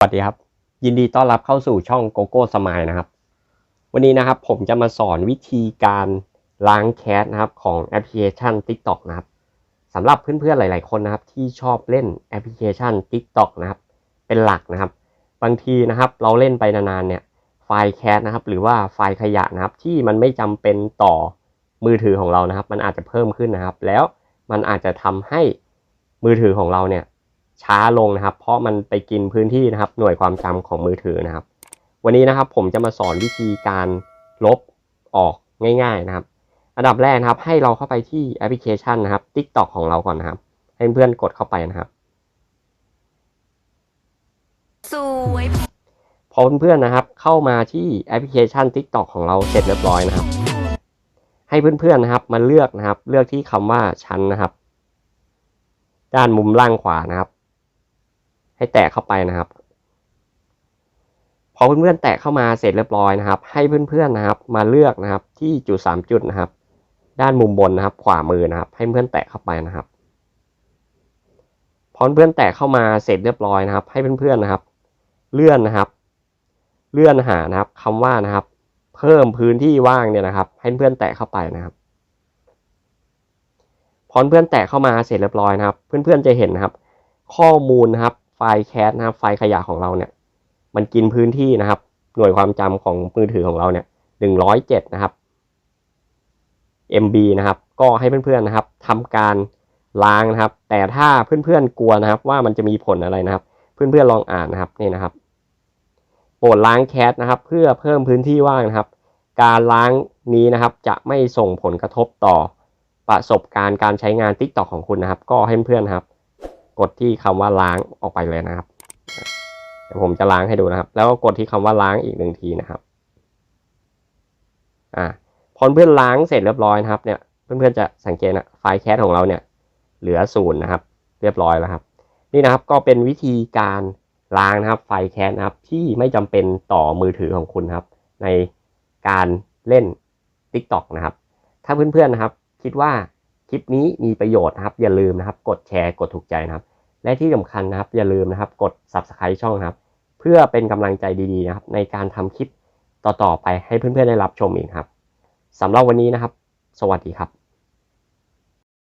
สวัสดีครับ ยินดีต้อนรับเข้าสู่ช่องโกโก้สมายนะครับ วันนี้นะครับผมจะมาสอนวิธีการล้างแคสนะครับของแอปพลิเคชัน TikTok นะครับสำหรับเพื่อนๆหลาย ๆคนนะครับ ที่ชอบเล่นแอปพลิเคชัน TikTok นะครับเป็นหลักนะครับ บางทีนะครับเราเล่นไปนานๆเนี่ยไฟล์แคสนะครับหรือว่าไฟล์ขยะนะครับที่มันไม่จำเป็นต่อมือถือของเรานะครับ มันอาจจะเพิ่มขึ้นนะครับ แล้วมันอาจจะทำให้มือถือของเราเนี่ย ช้าลงนะครับ เพราะมันไปกินพื้นที่นะครับ หน่วยความจำของมือถือนะครับ วันนี้นะครับผมจะมาสอนวิธีการลบออกง่าย ๆนะครับ อันดับแรกนะครับ ให้เราเข้าไปที่แอปพลิเคชันนะครับ TikTok ของเราก่อนนะครับ ให้เพื่อนกดเข้าไปนะครับสวยพอเพื่อนๆนะครับ เข้ามาที่แอปพลิเคชัน TikTok ของเราเสร็จเรียบร้อยนะครับ ให้เพื่อนๆนะครับมาเลือกนะครับ เลือกที่คำว่าชั้นนะครับ ด้านมุมล่างขวานะครับ ให้แตะเข้าไปนะครับ พอเพื่อนๆแตะเข้ามาเสร็จเรียบร้อยนะครับ ให้เพื่อนๆนะครับ มาเลือกนะครับที่จุดสามจุดนะครับ ด้านมุมบนนะครับ ขวามือนะครับ ให้เพื่อนแตะเข้าไปนะครับ พอเพื่อนแตะเข้ามาเสร็จเรียบร้อยนะครับ ให้เพื่อนๆนะครับ เลื่อนนะครับ เลื่อนหานะครับคำว่านะครับ เพิ่มพื้นที่ว่างเนี่ยนะครับ ให้เพื่อนแตะเข้าไปนะครับพอเพื่อนแตะเข้ามาเสร็จเรียบร้อยนะครับ เพื่อนๆจะเห็นนะครับ ข้อมูลนะครับ ไฟล์แคสนะครับ ไฟล์ขยะของเราเนี่ย มันกินพื้นที่นะครับ หน่วยความจำของมือถือของเราเนี่ยหนึ่งร้อยเจ็ดนะครับ MB นะครับ ก็ให้เพื่อนๆนะครับทำการล้างนะครับ แต่ถ้าเพื่อนๆกลัวนะครับ ว่ามันจะมีผลอะไรนะครับ เพื่อนๆลองอ่านนะครับนี่นะครับโปรดล้างแคสนะครับ เพื่อเพิ่มพื้นที่ว่างนะครับ การล้างนี้นะครับ จะไม่ส่งผลกระทบต่อประสบการณ์การใช้งาน TikTok ของคุณนะครับ ก็ให้เพื่อนๆครับ กดที่คำว่าล้างออกไปเลยนะครับเดี๋ยวผมจะล้างให้ดูนะครับ แล้วก็กดที่คำว่าล้างอีกหนึ่งทีนะครับ อ่าพอเพื่อนล้างเสร็จเรียบร้อยนะครับ เนี่ยเพื่อนๆจะสังเกตนะไฟล์แคสของเราเนี่ย เหลือศูนย์นะครับ เรียบร้อยแล้วครับ นี่นะครับก็เป็นวิธีการล้างนะครับ ไฟล์แคสนะครับ ที่ไม่จำเป็นต่อมือถือของคุณครับ ในการเล่น TikTok นะครับ ถ้าเพื่อนๆนะครับ คิดว่าคลิปนี้มีประโยชน์นะครับ อย่าลืมนะครับ กดแชร์กดถูกใจนะครับ และที่สำคัญนะครับ อย่าลืมนะครับ กด Subscribe ช่องนะครับ เพื่อเป็นกำลังใจดีๆนะครับ ในการทำคลิปต่อๆไปให้เพื่อนๆได้รับชมอีกครับสำหรับวันนี้นะครับ สวัสดีครับ